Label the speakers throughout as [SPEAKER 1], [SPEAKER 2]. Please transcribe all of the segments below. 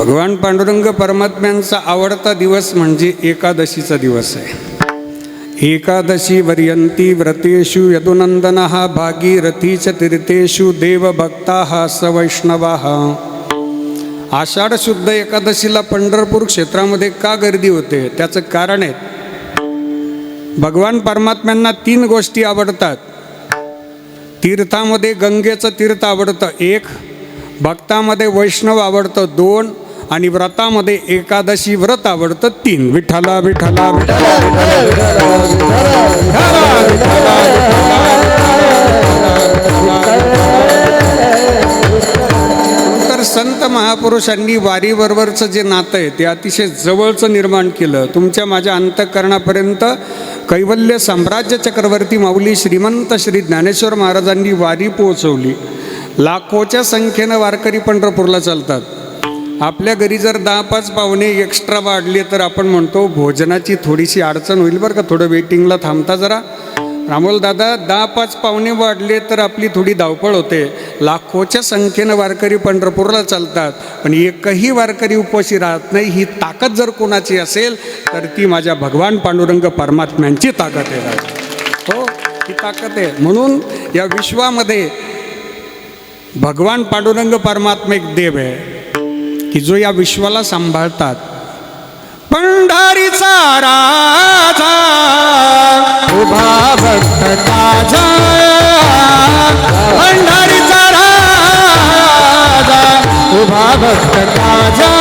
[SPEAKER 1] भगवान पांडुरंग परमात्म्यांचा आवडता दिवस म्हणजे एकादशीचा दिवस आहे. एकादशी वर्यंती व्रतेषु यदुनंदन भागीरथीच तीर्थेषु देवभक्ता स वैष्णवा आषाढ शुद्ध एकादशीला पंढरपूर क्षेत्रामध्ये का गर्दी होते? त्याचं कारण आहे. भगवान परमात्म्यांना तीन गोष्टी आवडतात. तीर्थामध्ये गंगेचं तीर्थ आवडतं एक भक्तामध्ये वैष्णव आवडतं दोन आणि व्रतामध्ये एकादशी व्रत आवडतं तीन. विठ्ठला विठ्ठला तर संत महापुरुषांनी वारीबरोबरचं जे नातं आहे ते अतिशय जवळचं निर्माण केलं. तुमच्या माझ्या अंतःकरणापर्यंत कैवल्य साम्राज्य चक्रवर्ती माऊली श्रीमंत श्री ज्ञानेश्वर महाराजांनी वारी पोहोचवली. लाखोच्या संख्येनं वारकरी पंढरपूरला चालतात. आपल्या घरी जर दहा पाच पाहुणे एक्स्ट्रा वाढले तर आपण म्हणतो भोजनाची थोडीशी अडचण होईल बरं का. थोडं वेटिंगला थांबता जरा. रामोल दादा दहा पाच पाहुणे वाढले तर आपली थोडी धावपळ होते. लाखोच्या संख्येनं वारकरी पंढरपूरला चालतात पण एकही वारकरी उपाशी राहत नाही. ही ताकद जर कोणाची असेल तर ती माझ्या भगवान पांडुरंग परमात्म्यांची ताकद आहे. हो ही ताकद आहे. म्हणून या विश्वामध्ये भगवान पांडुरंग परमात्मा एक देव आहे. की जो या विश्वाला सांभाळतात. पंढारीचा राजा उभा भक्त ताजा पंढारीचा राजा उभा भक्त ताजा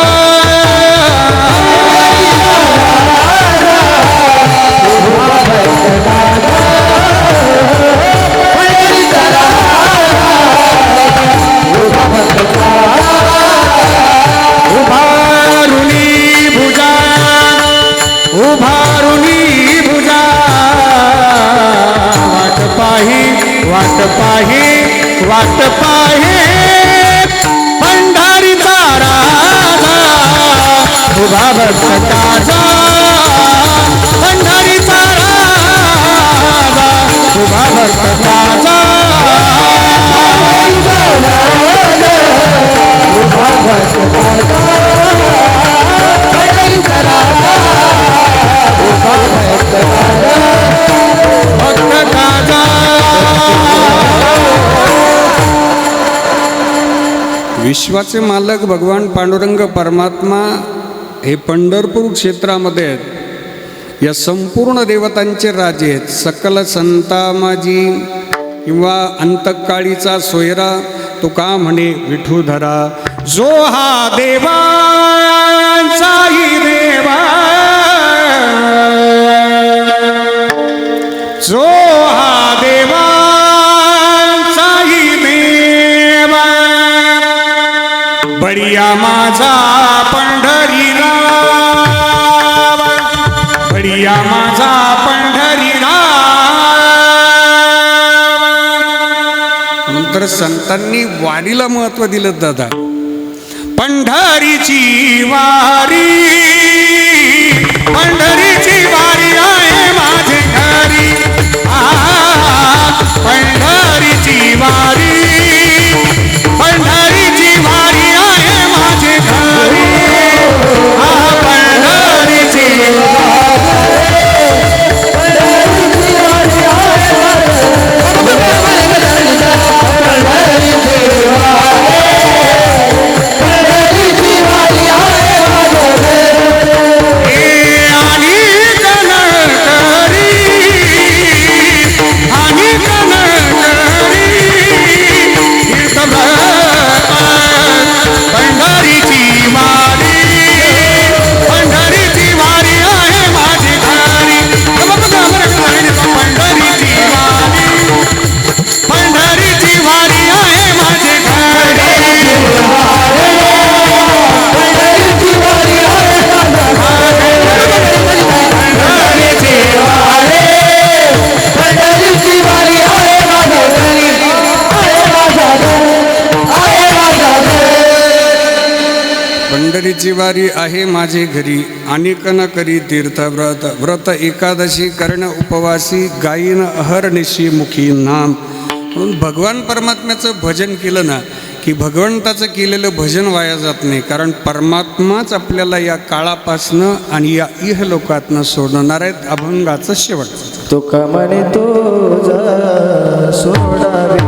[SPEAKER 1] वाट पाहे भंडारी राजा उभा भक्त भंडारी पंढारीचा राजा उभा भक्त ताजा. भक्त विश्वाचे मालक भगवान पांडुरंग परमात्मा हे पंढरपूर क्षेत्रामध्ये आहेत. या संपूर्ण देवतांचे राजे आहेत. सकल संतामाजी किंवा अंतकाळीचा सोयरा तो का म्हणे विठूधरा? जो हा देवांचाही देवा. जो बडिया माझा पंढरीला. बडिया माझा पंढरीला. नंतर संतांनी वारीला महत्त्व दिलं दादा. पंढरीची वारी. पंढरीची वारी आहे माझे घरी. अनेक न करी तीर्थव्रत. व्रत एकादशी कर्ण उपवासी गायीन अहर्निशी मुखी नाम. म्हणून भगवान परमात्म्याचं भजन केलं ना की भगवंताचं केलेलं भजन वाया जात नाही. कारण परमात्माच आपल्याला या काळापासनं आणि या इहलोकातनं सोडणार आहेत अभंगाचं शेवट.
[SPEAKER 2] तो म्हणे तुझा सोडावे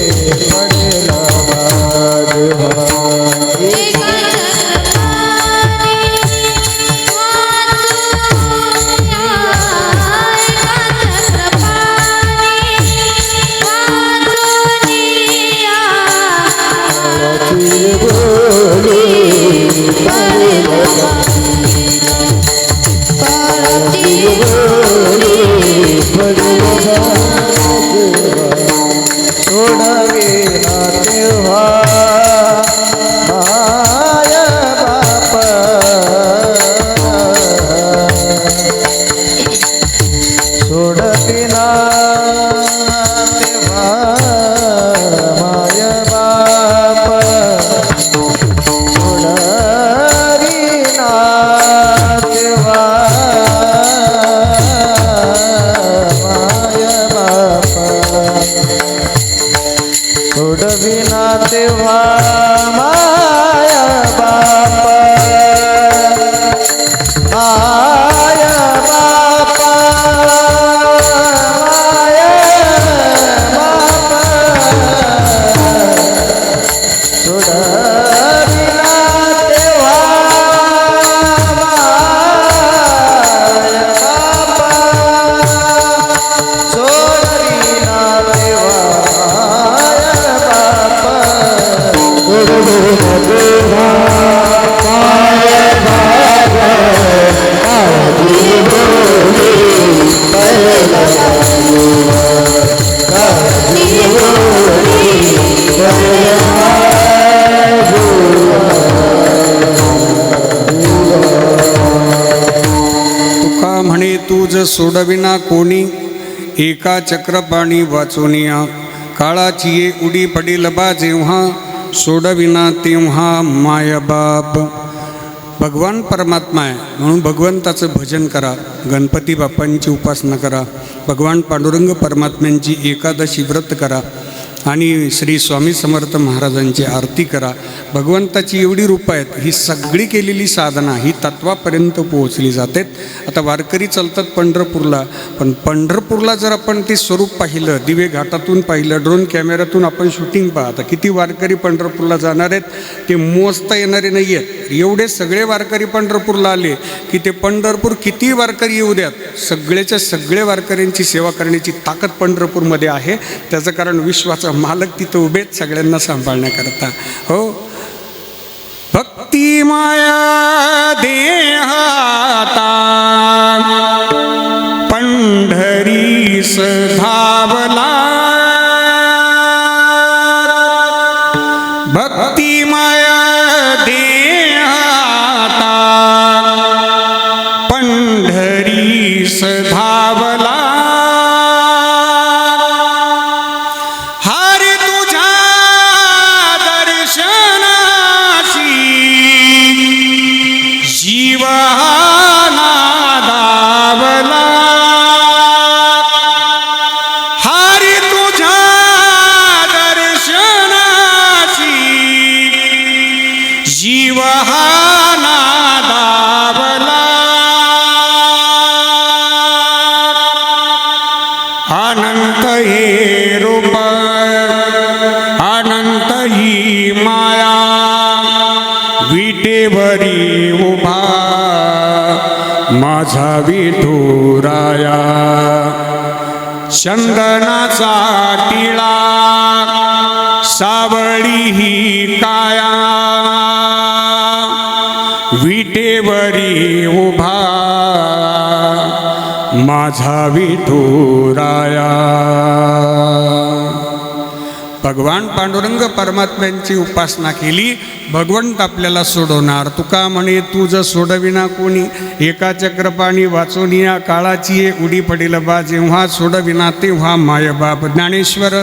[SPEAKER 2] सोडविना तेव्हा माया बापा सोडविना
[SPEAKER 1] कोणी? एका चक्रपाणी वाचोनिया काळाची ये उडी पडील बा जेव्हा. सोडविना तेव्हा मायबाप भगवान परमात्मा आहे म्हणून भगवंताचं भजन करा. गणपती बाप्पांची उपासना करा. भगवान पांडुरंग परमात्म्यांची एकादशी व्रत करा. आणि श्री स्वामी समर्थ महाराजांची आरती करा. भगवंताची एवढी रूपं आहेत ही सगळी केलेली साधना ही तत्वापर्यंत पोहोचली जाते आता वारकरी चालतात पंढरपूरला पण पंढरपूरला जर आपण ते स्वरूप पाहिलं दिवे घाटातून पाहिलं ड्रोन कॅमेऱ्यातून आपण शूटिंग पाहता किती वारकरी पंढरपूरला जाणार आहेत ते मोजता येणारे नाही आहेत एवढे सगळे वारकरी पंढरपूरला आले की ते पंढरपूर किती वारकरी येऊ द्यात? सगळेच्या सगळे वारकऱ्यांची सेवा करण्याची ताकद पंढरपूरमध्ये आहे. त्याचं कारण विश्वाचा मालक तिथं उभेच सगळ्यांना सांभाळण्याकरता. हो? भक्ती माया देहाता. पंढरी धावला. भक्ती दर्शनाशी जीव नादावला हरी तुझ्या दर्शनाची। जीव नादावला अनंत हे रूप अनंत ही मा माझा विठुराया. चंदनाचा टिळा सावळी ही काया. विटेवरी उभा. माझा विठुराया. भगवान पांडुरंग परमात्म्यांची उपासना केली भगवंत आपल्याला सोडवणार तुका म्हणे तुझं सोडविना कोणी एका चक्रपाणी वाचून या काळाची ये उडी पडेल बा जेव्हा सोडविना तेव्हा माय बाप ज्ञानेश्वर